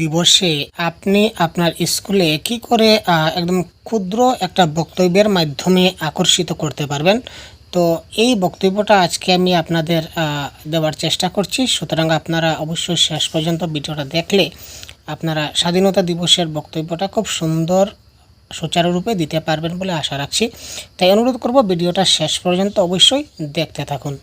দিবসে আপনি আপনার স্কুলে কি করে একদম ক্ষুদ্র একটা বক্তব্যের মাধ্যমে আকর্ষিত করতে পারবেন? তো এই বক্তব্যটা আজকে আমি আপনাদের দেওয়ার চেষ্টা করছি। সুতরাং আপনারা অবশ্যই শেষ পর্যন্ত ভিডিওটা দেখলে আপনারা স্বাধীনতা দিবসের বক্তব্যটা খুব সুন্দর সুচারুরূপে দিতে পারবেন বলে আশা রাখছি। তাই অনুরোধ করব ভিডিওটা শেষ পর্যন্ত অবশ্যই দেখতে থাকুন।